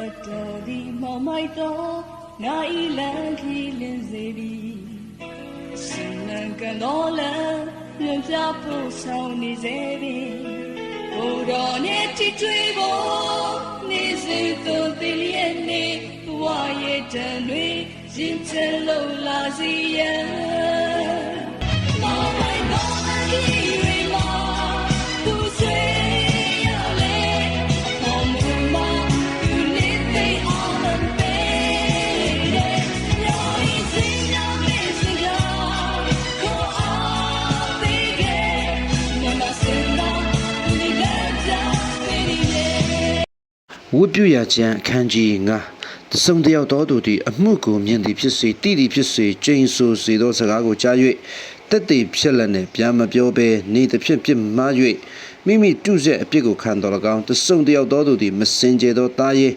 သက်တော်သည်မောင်မိုက်တော်ငါဤလန်ခီလင်းစေသည်ရှင်လန်ကတော်လန်ညံပြဖို့ဆောင်နေစေပြီဘုရားနဲ့တီထွေးဖို့နေစေတော်တည်ရဲ့နေဘဝရဲ့တန်တွေရင်ချလုံးလာစီရဲ့ ဝတ်ပြုရာကျမ်းအခန်းကြီး9တဆုံတယောက်တော်သူသည်အမှုကိုမြင်သည်ဖြစ်စေတိသည်ဖြစ်စေကျိန်ဆိုစေသောစကားကိုကြား၍တက်တည်ဖြစ်လက်နှင့်ပြန်မပြောဘဲနေသဖြင့်ပြစ်မှား၍မိမိတုဆက်အပြစ်ကိုခံတော်၎င်းတဆုံတယောက်တော်သူသည်မစင်ကြဲသောတားရင်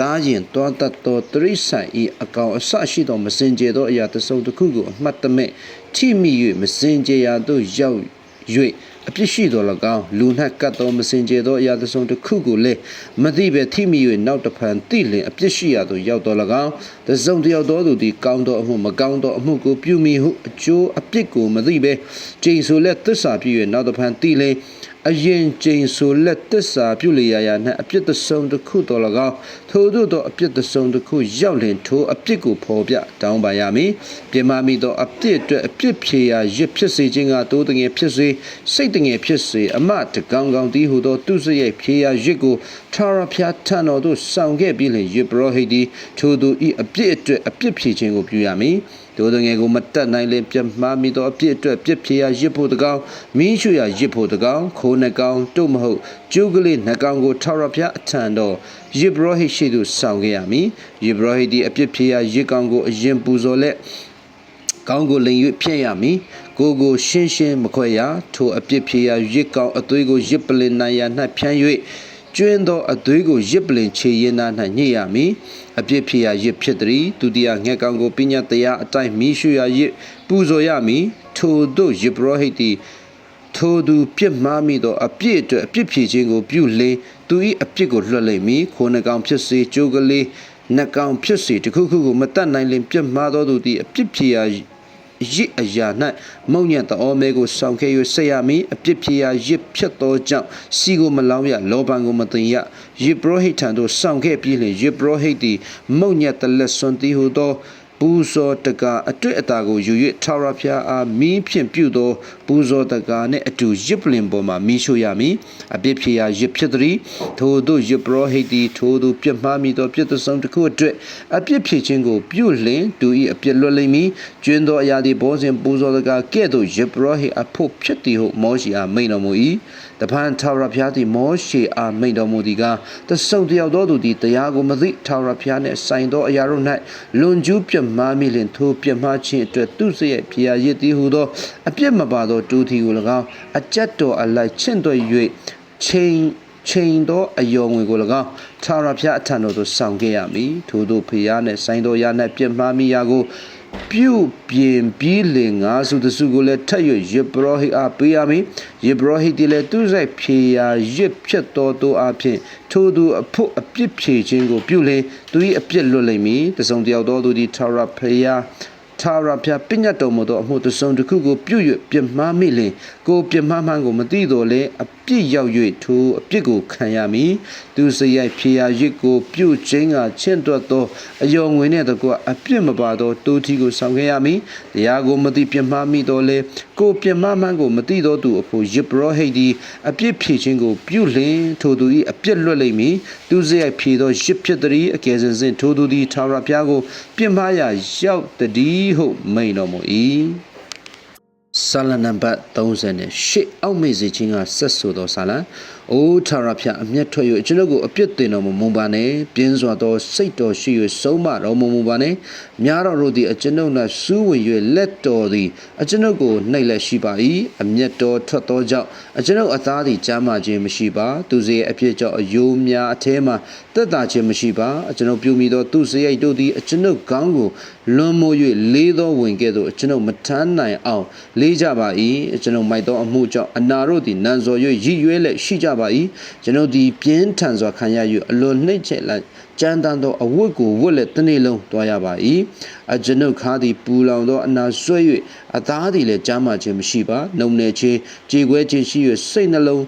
တားရင်တွားတတ်သောတရိษံဤအကောင်အဆရှိသောမစင်ကြဲသောအရာတဆုံတစ်ခုကိုအမှတ်တမဲ့ထိမိ၍မစင်ကြဲရာသို့ရောက်၍ အပြစ်ရှိတော်၎င်းလူ၌ကတ်တော်မစင်ကြဲသောအရာတစ်စုံတစ်ခုကိုလည်းမသိပဲထိမိ၍နောက်တစ်ဖန်သိလင်အပြစ်ရှိရာသို့ရောက်တော်၎င်းတစ်စုံတစ်ယောက်သောသူသည်ကောင်းသောအမှုမကောင်းသောအမှုကိုပြုမိဟုအကျိုးအပြစ်ကိုမသိပဲကျိန်ဆိုလက်သစ္စာပြု၍နောက်တစ်ဖန်သိလင် အရင်ကျိန်ဆိုလက်သစ္စာပြုလေရာရာ၌အပြစ်တစ်စုံတစ်ခုတော်၎င်းထိုသို့သောအပြစ်တစ်စုံတစ်ခုရောက်လင်ထိုအပြစ်ကိုဖော်ပြတောင်းပါရမည်ပြင်မာမိသောအပြစ်အတွက်အပြစ်ဖြေရာရစ်ဖြစ်စေခြင်းကတိုးတငယ်ဖြစ်စေစိတ်တငယ်ဖြစ်စေအမတကောင်ကောင်တီးဟုသောသူစရိုက်ဖြေရာရစ်ကိုထာဝရဘုရားထံတော်သို့ဆောင်ခဲ့ပြီးလင်ယေဘရဟိတ်သည်ထိုသူဤအပြစ်အတွက်အပြစ်ဖြေခြင်းကိုပြုရမည် တို့တငယ်ကိုမတက်နိုင်လင်ပြမှားမိသောအပြစ်အတွက်ပြစ်ဖြေရာရစ်ဖို့တကောင်မင်းရှူရာရစ်ဖို့တကောင်ခိုးနှကောင်တို့မဟုတ်ကျုပ်ကလေးနှကောင်ကိုထာဝရဘုရားအထံတော်ယေဘရဟိတ်ရှိသို့ဆောင်ခဲ့ရမည်ယေဘရဟိတ်သည်အပြစ်ဖြေရာရစ်ကောင်ကိုအရင်ပူဇော်လက်ကောင်းကိုလိန်၍ဖြည့်ရမည်ကိုယ်ကိုရှင်းရှင်းမခွဲရထိုအပြစ်ဖြေရာရစ်ကောင်းအသွေးကိုရစ်ပလင်နိုင်ရာ၌ဖြန်း၍ ကျွင်းသောအသွေးကိုရစ်ပလင်ခြေရင်သား၌ညှိရမည်အပြစ်ဖြေရာရစ်ဖြစ်သည်ဒုတိယငှက်ကောင်ကိုပညာတရားအတိုင်းမိရှုရာရစ်ပူဇော်ရမည်ထိုတို့ယေဘရဟိတ်သည်ထိုသူပြစ်မှားမိသောအပြစ်အတွက်အပြစ်ဖြေခြင်းကိုပြုလင်သူ၏အပြစ်ကိုလွှတ်လိမ့်မည်ခိုးနှကောင်ဖြစ်စေကြိုးကလေးနှကောင်ဖြစ်စေတစ်ခုခုကိုမတတ်နိုင်လင်ပြစ်မှားသောသူသည်အပြစ်ဖြေရာ ရစ်အရာ၌မုံညံ့တော်မဲကိုဆောင်ခဲ့၍ဆက်ရမည်အပြစ်ဖြေရာရစ်ဖြစ်သောကြောင့်စီကိုမလောင်းရလောဘံကိုမတင်ရယေဘရဟိတ်ထံသို့ဆောင်ခဲ့ပြီးလင်ယေဘရဟိတ်သည်မုံညံ့တလက်စွန်တီဟုသော ပူဇော်တကာအတွေ့အတာကိုယူ၍ထာဝရဘုရားအားမီးဖြင့်ပြုသောပူဇော်တကာနှင့်အတူရစ်ပလင်ပေါ်မှာမီးရှို့ရမည်အပြစ်ဖြေရာရစ်ဖြစ်သည်ထိုတို့ရစ်ပရောဟိတ်သည်ထိုတို့ပြစ်မှားမိသောပြစ်သဆုံးတစ်ခုအတွက်အပြစ်ဖြေခြင်းကိုပြုလင်သူ၏အပြစ်လွတ်လိမ့်မည်ကျွင်းသောအရာသည်ဘောဇင်ပူဇော်တကာကဲ့သို့ရစ်ပရောဟိတ်အဖို့ဖြစ်သည်ဟုမောရှိအားမိန့်တော်မူ၏ တပန်ထာဝရဘုရားသည်မောရှေအားမိန့်တော်မူသည်ကားတဆုပ်တယောက်သောသူသည်တရားကိုမသိထာဝရဘုရားနှင့်ဆိုင်သောအရာတို့၌လွန်ကျူးပြတ်မှားမိလင်ထိုပြတ်မှားခြင်းအတွက်သူစရိုက်ဖျာရစ်သည်ဟုသောအပြစ်မပါသောတူထီကို၎င်းအကြက်တော်အလိုက်ချင့်သွဲ၍ချိန်ချိန်သောအယောငွေကို၎င်းထာဝရဘုရားအထံတော်သို့ဆောင်ခဲ့ရမည်ထိုတို့ဖျားနှင့်ဆိုင်သောအရာ၌ပြတ်မှားမိရာကို ပြုတ်ပြင်ပြီးလင်ငါစုတစုကိုလည်းထက်၍ယေဘရဟိအားပေးရမည်ယေဘရဟိဒီလည်းသူဆိုင်ဖြေရာရစ်ဖြစ်တော်သူအဖြစ်ထိုသူအဖို့အပြစ်ဖြေခြင်းကိုပြုလင်သူ၏အပြစ်လွတ်လိမ့်မည်တစုံတယောက်သောသူသည်ထာဝရဖျား ထာဝရဘုရားပညတ်တော်မူသောအမှုတစ်စုံတစ်ခုကိုပြု၍ပြစ်မှားမိလင်ကိုပြစ်မှားမှန်ကိုမသိတော်လဲအပြစ်ရောက်၍ထိုအပြစ်ကိုခံရမည်သူစရိုက်ဖြေရာရစ်ကိုပြုတ်ခြင်းကချင့်တွတ်သောအယောငွေနှင့်တကွအပြစ်မပါသောတိုးထီကိုဆောင်ခဲ့ရမည်တရားကိုမသိပြစ်မှားမိတော်လဲကိုပြစ်မှားမှန်ကိုမသိသောသူအဖို့ယစ်ဘရဟိတ်သည်အပြစ်ဖြေခြင်းကိုပြုလင်ထိုသူ၏အပြစ်လွတ်လိမ့်မည်သူစရိုက်ဖြေသောရစ်ဖြစ်သည်အကယ်စင်စဉ်ထိုသူသည်ထာဝရဘုရားကိုပြစ်မှားရာရောက်တည်းဟုမိန်တော်မူ၏ဆာလနံပါတ်38အောက်မေ့စေခြင်းကဆက်ဆိုသောဆာလံအိုထာဝရဘုရားအမျက်ထွက်၍ကျွန်ုပ်ကိုအပြစ်တင်တော်မမူပါနဲ့ပြင်းစွာသောစိတ်တော်ရှိ၍ဆုံးမတော်မမူပါနဲ့များတော်တို့သည်အကျွန်ုပ်၌စူးဝင်၍လက်တော်သည်အကျွန်ုပ်ကိုနှိပ်လက်ရှိပါ၏အမျက်တော်ထွက်သောကြောင့်အကျွန်ုပ်အသားသည်ကြားမှခြင်းမရှိပါသူစေအပြစ်ကြောင့်အယိုးများအထဲမှတက်တာခြင်းမရှိပါအကျွန်ုပ်ပြုမိသောသူစရိုက်တို့သည်အကျွန်ုပ်ကောင်းကိုလွန်မိုး၍လေးသောဝင်ကဲ့သို့အကျွန်ုပ်မထမ်းနိုင်အောင်လေးကြပါ၏အကျွန်ုပ်မိုက်သောအမှုကြောင့်အနာတို့သည်နံစော်၍ရည်ရွယ်လက်ရှိကြပါပါ၏ကျွန်ုပ်သည်ပြင်းထန်စွာခံရ၍အလွန်နှိမ့်ချက်လိုက်ကြမ်းတမ်းသောအဝတ်ကိုဝတ်လက်တစ်နေ့လုံးတွားရပါ၏အကျွန်ုပ်ခါသည်ပူလောင်သောအနာဆွဲ၍အသားသည်လည်းကြားမှခြင်းမရှိပါနှုံနယ်ခြင်းကြေခွဲခြင်းရှိ၍စိတ်နှလုံး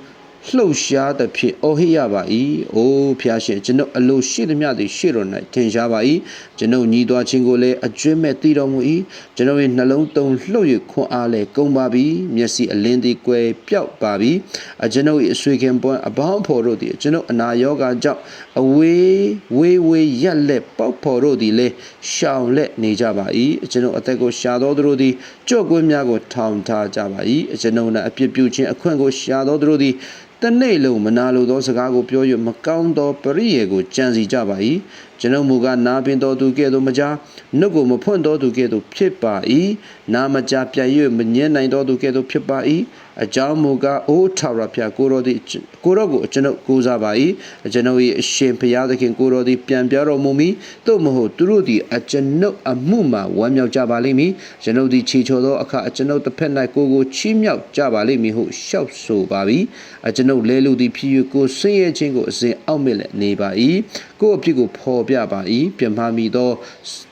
လှုပ်ရှားသဖြင့်အော်ဟစ်ရပါ၏။အိုးဖျားရှင်ကျွန်ုပ်အလိုရှိသမျှသည်ရှေ့တော်၌ထင်ရှားပါ၏။ကျွန်ုပ်ညီးသွားခြင်းကိုလည်းအကျွင့်မဲ့တည်တော်မူ၏။ကျွန်ုပ်၏နှလုံးသုံးလှုပ်၍ခွန်အားလည်းကုန်ပါပြီ။မျက်စိအလင်းသည်ကွယ်ပြောက်ပါပြီ။အကျွန်ုပ်၏အဆွေခင်ပွန်းအပေါင်းအဖော်တို့သည်ကျွန်ုပ်အနာရောဂါကြောင့် အဝေးဝေးဝေးရက်လက်ပေါက်ဖော်တို့သည်လည်းရှောင်လက်နေကြပါ၏။ကျွန်ုပ်အသက်ကိုရှာသောသူတို့သည်ကြော့ကွင်းများကိုထောင်ထားကြပါ၏။ကျွန်ုပ်၌အပြစ်ပြုခြင်းအခွင့်ကိုရှာသောသူတို့သည်တနေ့လုံးမနာလိုသောစကားကိုပြော၍မကောင်းသောပရိယေကိုကြံစီကြပါ၏ကျွန်ုပ်မူကားနာပင်တော်သူကဲ့သို့မကြားနှုတ်ကိုမဖွင့်တော်သူကဲ့သို့ဖြစ်ပါ၏နာမကြားပြတ်၍မငြင်းနိုင်တော်သူကဲ့သို့ဖြစ်ပါ၏ အကြောင်းမူကားအိုးထာဝရဘုရားကိုတော်သည်ကိုတော်ကိုကျွန်ုပ်ကိုးစားပါ၏ကျွန်ုပ်၏အရှင်ဘုရားသခင်ကိုတော်သည်ပြန်ပြောတော်မူမီသို့မဟုတ်သူတို့သည်အကျွန်ုပ်အမှုမှာဝမ်းမြောက်ကြပါလိမ့်မည်ကျွန်ုပ်သည်ချီချော်သောအခါအကျွန်ုပ်တစ်ဖက်၌ကိုယ်ကိုချီးမြှောက်ကြပါလိမ့်မည်ဟုရှောက်ဆိုပါပြီအကျွန်ုပ်လဲလူသည်ဖြစ်၍ကိုယ်ဆင်းရဲခြင်းကိုအစဉ်အောက်မဲ့လက်နေပါ၏ကိုယ်အဖြစ်ကိုဖော်ပြပါ၏ပြမမီသော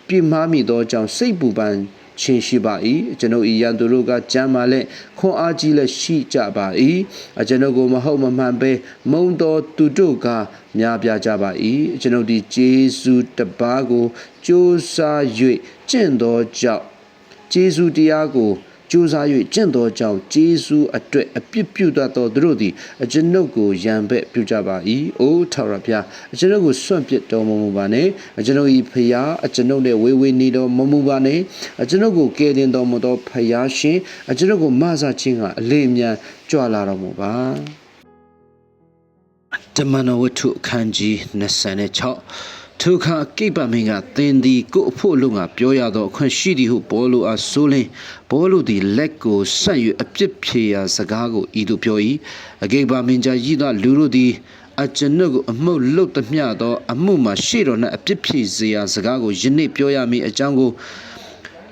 ပြမမီသောကြောင့်စိတ်ပူပန် ချင်းရှိပါ၏ကျွန်ုပ်ဤရန်သူတို့ကကြမ်းမာလက်ခွန်အားကြီးလက်ရှိကြပါ၏အကျွန်ုပ်ကိုမဟုတ်မမှန်ပဲမုံတော်သူတို့ကများပြားကြပါ၏ကျွန်ုပ်ဒီဂျေစုတပါးကိုစ조사၍ကျင့်သောကြောင့်ဂျေစုတရားကို ကြိုးစား၍ကျင့်သောကြောင့်ဂျေစုအတွက်အပြစ်ပြုတတ်သောသူတို့သည်အကျွန်ုပ်ကိုရံဘက်ပြုကြပါ၏အိုးထာဝရဘုရားအကျွန်ုပ်ကိုစွန့်ပစ်တော်မမူပါနဲ့အကျွန်ုပ်၏ဖျားအကျွန်ုပ်နဲ့ဝေဝေနေတော်မမူပါနဲ့အကျွန်ုပ်ကိုကယ်တင်တော်မူသောဖျားရှင်အကျွန်ုပ်ကိုမဆခြင်းကအလေးအမြန်ကြွလာတော်မူပါတမန်တော်ဝတ္ထုအခန်းကြီး26 ထိုအခါကိပမင်းကသင်သည်ကို့အဖို့လုံကပြောရသောအခွင့်ရှိသည်ဟုဘောလိုအားဆိုလင်ဘောလိုသည်လက်ကိုဆက်၍အပြစ်ဖြေရာစကားကိုဤသို့ပြော၏အကိပမင်းကြီးဤသောလူတို့သည်အကျွန်ုပ်ကိုအမှုလုတ်သမျှသော အမှုမှာရှေ့တော်၌အပြစ်ဖြေစေရာစကားကိုယနေ့ပြောရမည်အကြောင်းကို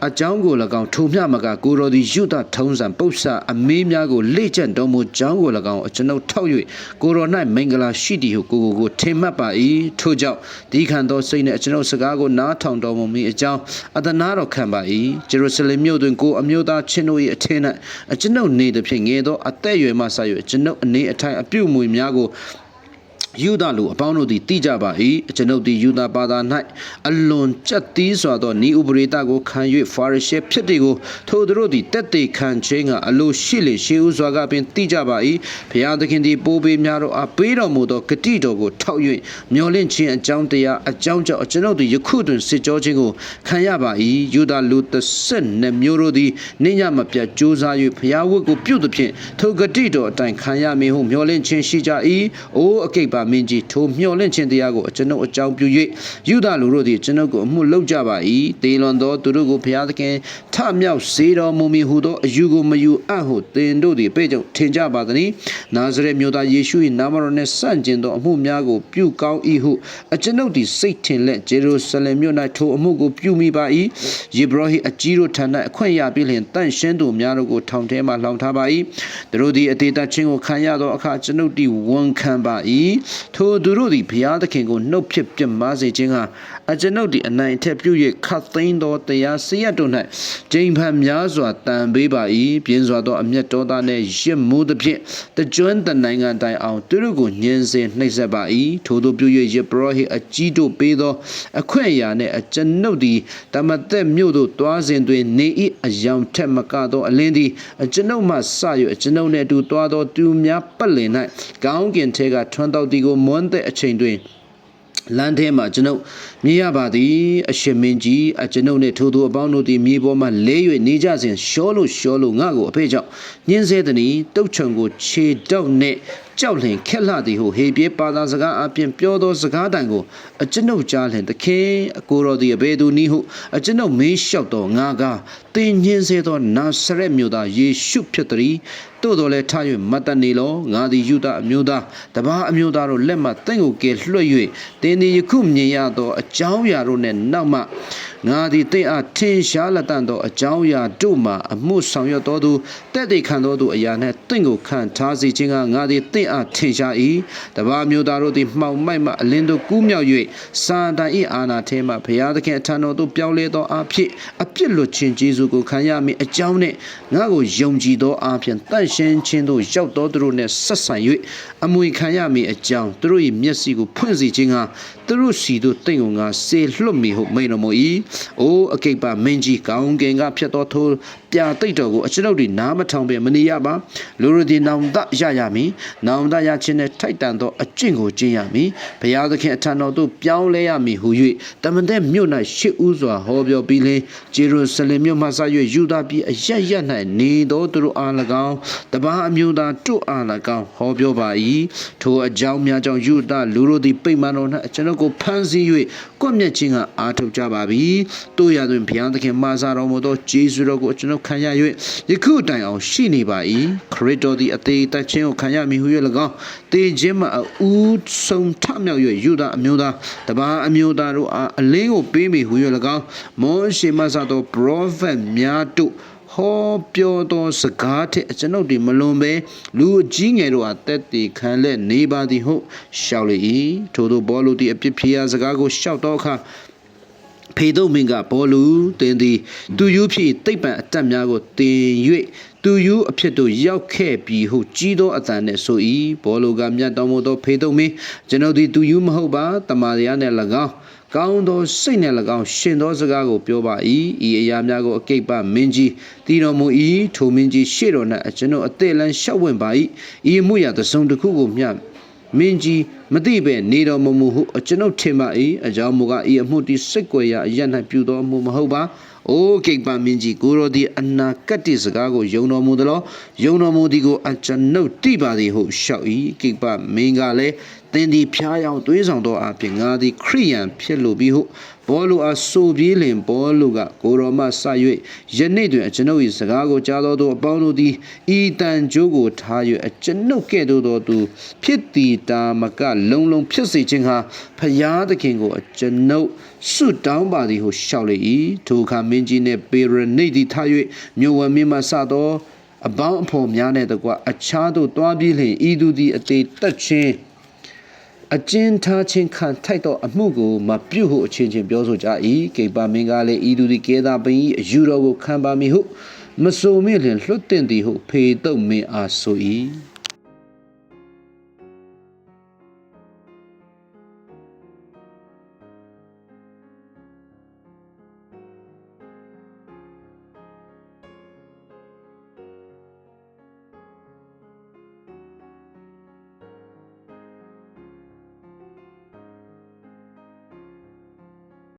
အကြောင်းကို၎င်းထိုမျှမကကိုတော်သည်ယုဒထုံးစံပု္ပ္ပစာအမေးများကိုလေ့ကျင့်တော်မူကြောင်းကို၎င်းကျွန်ုပ်ထောက်၍ကိုတော်၌မင်္ဂလာရှိသည်ဟုကိုကိုကိုထင်မှတ်ပါ၏ထို့ကြောင့်ဒီခံသောစိတ်နှင့်ကျွန်ုပ်စကားကိုနားထောင်တော်မူမည်အကြောင်းအသနာတော်ခံပါ၏ဂျေရုဆလင်မြို့တွင်ကိုအမျိုးသားချင်းတို့၏အထင်း၌ကျွန်ုပ်နေသည်ဖြင့်ငယ်သောအသက်အရွယ်မှစ၍ကျွန်ုပ်အနေအထိုင်အပြုမူများကို ယူဒလူအပေါင်းတို့သည်တိကြပါ၏ကျွန်ုပ်သည်ယူဒဘာသာ၌အလွန်ကြက်သီးစွာသောဤဥပရိတကိုခံ၍ဖာရရှဲဖြစ်သည်ကိုထိုသူတို့သည်တက်တေခံခြင်းကအလိုရှိလေရှေးဥစွာကပင်တိကြပါ၏ဘုရားသခင်သည်ပိုးပေးများသောအပေးတော်မူသောဂတိတော်ကိုထောက်၍မျော်လင့်ခြင်းအကြောင်းတရားအကြောင်းကြောင့်ကျွန်ုပ်သည်ယခုတွင်စစ်ကြောခြင်းကိုခံရပါ၏ယူဒလူတစ်ဆက်နှစ်မျိုးတို့သည်နေညမပြတ်ကြိုးစား၍ဘုရားဝတ်ကိုပြုသဖြင့်ထိုဂတိတော်အတိုင်းခံရမည်ဟုမျှော်လင့်ခြင်းရှိကြ၏အိုးအကိတ်ပါမင်းကြီးထိုမျှော်လင့်ခြင်းတရားကိုကျွန်ုပ်အကြောင်းပြု၍ယူဒလူတို့သည်ကျွန်ုပ်ကိုအမှုလုပ်ကြပါ၏တေလွန်သောသူတို့ကိုဘုရားသခင်ထမြောက်စေတော်မူမည်ဟုသောအယူကိုမယူအပ်ဟုသင်တို့သည်ပဲ့ကြောင့်ထင်ကြပါသည်။နာဇရက်မြို့သားယေရှု၏နာမတော်နှင့်ဆန့်ကျင်သောအမှုများကိုပြုကောင်း၏ဟုအကျွန်ုပ်သည်စိတ်ထင်လက်ဂျေရုဆလင်မြို့၌ထိုအမှုကိုပြုမိပါ၏။ယေဘရဟိအကြီးတို့ထံ၌အခွင့်ရပြီးလျှင်တန့်ရှင်းသူများတို့ကိုထောင်ထဲမှလောင်ထားပါ၏။သူတို့သည်အသေးသက်ချင်းကိုခံရသောအခါကျွန်ုပ်သည်ဝန်ခံပါ၏။ထိုသူတို့သည်ဘုရားသခင်ကိုနှုတ်ဖြစ်ပြမစေခြင်းဟာ အကျွန်ုပ်သည်အနိုင်အထက်ပြု၍ခတ်သိမ်းသောတရားစရတို့၌ဂျိမ်ဖန်များစွာတန်ပေးပါ၏ပြင်းစွာသောအမျက်တော်သားနှင့်ရစ်မှုသဖြင့်တကြွတနိုင်ငံတိုင်အောင်သူတို့ကိုညှင်းဆဲနှိပ်စက်ပါ၏ထိုတို့ပြု၍ယေဘရဟိအကြီးတို့ပေးသော အခွင့်အရာနှင့်အကျွန်ုပ်သည်တမသက်မြို့သို့တွားစဉ်တွင်နေ၏အယောင်ထက်မကသောအလင်းသည်အကျွန်ုပ်မှစ၍အကျွန်ုပ်နှင့်အတူတွားသောသူများပတ်လည်၌ကောင်းကင်ထဲကထွန်းတောက်သည်ကိုမွန်းတဲ့အချိန်တွင် လမ်းထဲမှာကျွန်ုပ်မြင်ရပါသည်အရှင်မင်းကြီးအကျွန်ုပ်နှင့်ထိုသူအပေါင်းတို့သည်မြေပေါ်မှလဲ၍နေကြစဉ်ရှောလို့ရှောလို့ငါ့ကိုအဖေကြောင့်ညင်းဆဲသည်။တုတ်ချုံကိုခြေတောက်နှင့်ကြောက်လင်ခက်လှသည်ဟုဟေပြေပါသာစကားအပြင်ပြောသောစကားတန်ကိုအကျွန်ုပ်ကြားလင်သခင်အကိုတော်သည်အဘယ်သူနည်းဟုအကျွန်ုပ်မေးလျှောက်သောငါကတင်ညင်းစေသောနာဆရက်မြို့သားယေရှုဖြစ်သည်တို့တော်လဲထား၍မတ်တနေလောငါသည်ယူဒအမျိုးသားတပါးအမျိုးသားတို့လက်မှတင့်ကိုကဲလွှတ်၍တင်းသည်ယခုမြင်ရသောအကြောင်းအရာတို့နှင့်နောက်မှငါသည်တင့်အားထင်ရှားလက်တန်သောအကြောင်းအရာတို့မှအမှုဆောင်ရွက်တော်သူတက်တည်ခံတော်သူအရာနှင့်တင့်ကိုခံထားစေခြင်းကငါသည်တင့်အားထင်ရှား၏တပါးမျိုးသားတို့သည်မှောင်မိုက်မှအလင်းတို့ကူးမြောက်၍စာတန်၏အာနာထဲမှဘုရားသခင်အထံတော်သို့ပြောင်းလဲသောအဖြစ်အပြစ်လွတ်ခြင်းကျေးဇူးကိုခံရမည်အကြောင်းနှင့်ငါကိုယုံကြည်သောအဖြစ်တန့်ရှင်းခြင်းသို့ရောက်တော်သူတို့နှင့်ဆက်ဆံ၍အမွေခံရမည်အကြောင်းသူတို့၏မျက်စိကိုဖွင့်စေခြင်းကသူတို့စီတို့တင့်ကိုငါစေလွတ်မည်ဟုမိန်တော်မူ၏။အိုးအကိပ်ပါမင်းကြီးကောင်းကင်ကဖြတ်တော်ထိုးပြတိတ်တော်ကိုအကျွန်ုပ်တို့နားမထောင်ပင်မနေရပါ။လူတို့သည်နောင်တရရမည်။နောင်တရခြင်းနဲ့ထိုက်တန်သောအကျင့်ကိုကျင့်ရမည်။ဘုရားသခင်အထံတော်သို့ပြောင်းလဲရမည်ဟု၍တမန်တဲ့မြို့၌ရှစ်ဦးစွာဟောပြောပြီးလင်ဂျေရုဆလင်မြို့မှစ၍ယူဒာပြည်အရရ၌နေသောသူတို့အား၎င်းတပားအမျိုးသားတို့အား၎င်းဟောပြောပါ၏ထိုအကြောင်းများကြောင့်ယူဒာလူတို့သည်ပိတ်မှန်တော်၌ကျွန်ုပ်ကိုဖမ်းဆီး၍ကွပ်မျက်ခြင်းကအားထုတ်ကြပါပြီတို့ရတွင်ဘုရားသခင်မှာစားတော်မူသောဂျေဇုတော်ကိုကျွန်ုပ်ခံရ၍ယခုတိုင်အောင်ရှိနေပါ၏ခရစ်တော်သည်အသေးသက်ခြင်းကိုခံရမည်ဟု၍၎င်းတေခြင်းမှအူးဆုံးထမြောက်၍ယူဒာအမျိုးသားတပားအမျိုးသားတို့အားအလင်းကိုပေးမိဟု၍၎င်းမောရှေမဆာသော prophet များတို့ ဟောပြောသောစကားထက်ကျွန်ုပ်ဒီမလွန်ပဲလူအကြီးငယ်တို့အားတက်တည်ခံလက်နေပါသည်ဟုရှောက်လေ၏ထို့သောဘောလူသည်အပြစ်ဖြေရာစကားကိုရှောက်သောအခါဖေတုမင်ကဘောလူတင်သည်သူယူဖြစ်တိတ်ပံအတက်များကိုတင်၍သူယူအဖြစ်တို့ရောက်ခဲ့ပြီဟုကြီးသောအတန်နှင့်ဆို၏ဘောလူကမြတ်တော်မူသောဖေတုမင်ကျွန်ုပ်သည်သူယူမဟုတ်ပါတမာရနှင့်၎င်း ကောင်းသောစိတ်နှင့်၎င်းရှင်သောစကားကိုပြောပါ၏ဤအရာများကိုအကိပ်ပမင်းကြီးတည်တော်မူ၏ထိုမင်းကြီးရှေ့တော်၌ကျွန်ုပ်အသေးလန်းရှောက်ဝင်ပါ၏ဤမှုရာသစုံတစ်ခုကိုမျှ မင်းကြီးမသိပဲနေတော်မမူဟုကျွန်ုပ်ထင်ပါ၏အကြောင်းမူကားဤအမှုတိစိတ်ကြွယ်ရာအရ၌ပြုတော်မူမဟုတ်ပါအိုးကိပ္ပမင်းကြီးကိုရောဒီအနာကတ္တိစကားကိုယုံတော်မူသလောယုံတော်မူသည်ကိုအကျွန်ုပ်တိပါသည်ဟုရှောက်၏ကိပ္ပမင်းကလည်းသင်သည်ဖျားယောင်သွေးဆောင်သောအပြင်ငါသည်ခရိယန်ဖြစ်လိုပြီးဟု ဘောလူအားဆိုပြေးလင်ဘောလူကကိုရောမဆ၍ယနေ့တွင်အကျွန်ုပ်၏စကားကိုကြားသောသူအပေါင်းတို့သည်ဤတန်ကြိုးကိုထား၍အကျွန်ုပ်ကဲ့သို့သောသူဖြစ်သည်တာမကလုံလုံဖြစ်စေခြင်းဟာဖျားသခင်ကိုအကျွန်ုပ်ဆုတောင်းပါသည်ဟုရှောက်လေ၏ထိုအခါမင်းကြီးနှင့်ပေရနိသည်ထား၍မြို့ဝမင်းမှစသောအပေါင်းအဖော်များနဲ့တကွအခြားသို့တွားပြေးလျင်ဤသူသည်အသေးတက်ခြင်း အကျဉ်းထားခြင်းခံထိုက်သောအမှုကိုမပြုဟုအချင်းချင်းပြောဆိုကြ၏ကေပါမင်းကလည်းဤသူသည်ကဲသာပင်၏အယူတော်ကိုခံပါမည်ဟုမဆိုမိလျင်လွတ်တင်သည်ဟုဖေတုံမင်းအားဆို၏